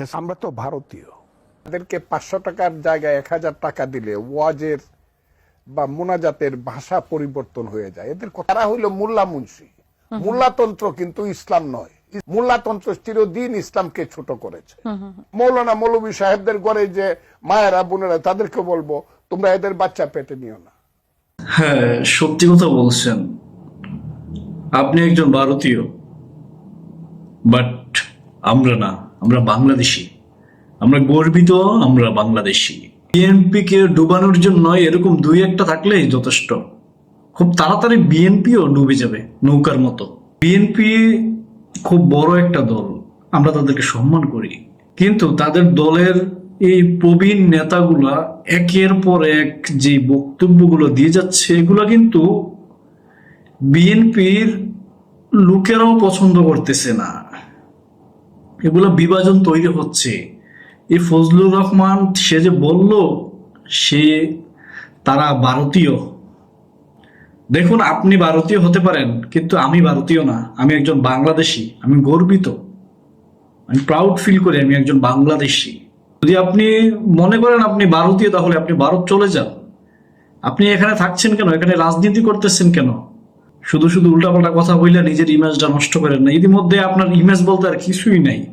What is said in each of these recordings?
রেখেছে আমরা তো ভারতীয়। তাদেরকে পাঁচশো টাকার জায়গায় এক হাজার টাকা দিলে ওয়াজের বা মোনাজাতের ভাষা পরিবর্তন হয়ে যায়। এদের কথাটা হইল মোল্লা মুন্সি। মোল্লাতন্ত্র কিন্তু ইসলাম নয়। মোল্লাতন্ত্র চিরদিন ইসলামকে ছোট করেছে। মৌলানা মৌলবী সাহেবদের ঘরে যে মায়েরা বোনেরা তাদেরকে বলব তোমরা এদের বাচ্চা পেটে নিও না। হ্যাঁ সত্যি কথা বলছেন। আপনি একজন ভারতীয় বাট আমরা না। আমরা বাংলাদেশি। আমরা গর্বিত, আমরা বাংলাদেশি। বিএনপি কে ডুবানোর জন্য এরকম দুই একটা থাকলেই যথেষ্ট। খুব তাড়াতাড়ি বিএনপিও ডুবে যাবে নৌকার মতো। বিএনপি খুব বড় একটা দল। আমরা তাদেরকে সম্মান করি। কিন্তু তাদের দলের এই প্রবীণ নেতাগুলা একের পর এক যে বক্তব্যগুলো দিয়ে যাচ্ছে, এগুলো কিন্তু বিএনপির লোকেরাও পছন্দ করতেছে না। এগুলো বিভাজন তৈরি হচ্ছে। এই ফজলুর রহমান, সে যে বলল, সে তারা ভারতীয়। দেখুন, আপনি ভারতীয় হতে পারেন, কিন্তু আমি ভারতীয় না। আমি একজন বাংলাদেশি, আমি গর্বিত। আমি প্রাউড ফিল করি, আমি একজন বাংলাদেশি। যদি আপনি মনে করেন আপনি ভারতীয়, তাহলে আপনি ভারত চলে যান। আপনি এখানে থাকছেন কেন? এখানে রাজনীতি করতেছেন কেন? শুধু শুধু উল্টাপাল্টা কথা বললে নিজের ইমেজটা নষ্ট করেন না। ইতিমধ্যে আপনার ইমেজ বলতে আর কিছুই নাই।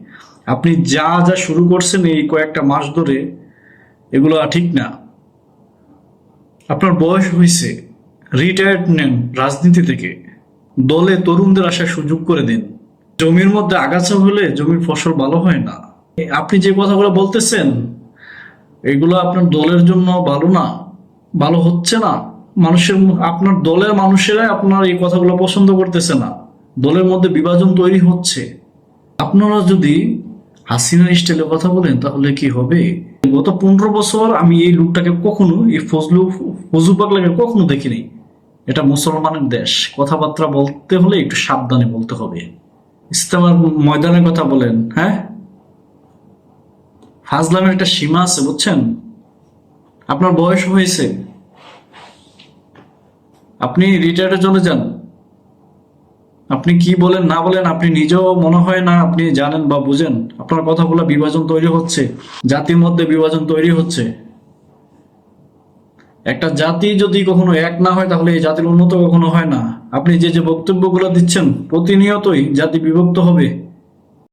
আপনি যা যা শুরু করছেন এই কয়েকটা মাস ধরে, এগুলো ঠিক না। আপনার বয়স হয়েছে রিটায়ার্ড নেন রাজনীতি থেকে। দলে তরুণদের আসার সুযোগ করে দিন। জমির মধ্যে আগাছা হলে জমির ফসল ভালো হয় না। আপনি যে কথাগুলো বলতেছেন, এগুলো আপনার দলের জন্য ভালো না, ভালো হচ্ছে না। মানুষের আপনার দলের মানুষেরাই আপনার এই কথাগুলো পছন্দ করতেছে না। দলের মধ্যে বিভাজন তৈরি হচ্ছে। আপনারা যদি হাসিনা স্টাইলে কথা বলেন, তাহলে কি হবে? গত পনেরো বছর আমি এই লোকটাকে কখনো, এই ফজলু ফজু পাগলাকে কখনো দেখিনি। এটা মুসলমানের দেশ। কথাবার্তা বলতে হলে একটু সাবধানে বলতে হবে। ইস্তেমার ময়দানের কথা বলেন হ্যাঁ? ফাজলামের একটা সীমা আছে, বুঝছেন? আপনার বয়স হয়েছে। আপনি রিটায়ার্ডে জন্য যান। আপনি কি বলেন, না বলেন, আপনি নিজেও মনে হয় না, আপনি জানেন বা বুঝেন। আপনার কথাগুলো বিভাজন তৈরি হচ্ছে, জাতির মধ্যে বিভাজন তৈরি হচ্ছে। একটা জাতি যদি কখনো এক না হয়, তাহলে এই জাতির উন্নত কখনো হয় না। আপনি যে যে বক্তব্যগুলো দিচ্ছেন, প্রতিনিয়তই জাতি বিভক্ত হবে।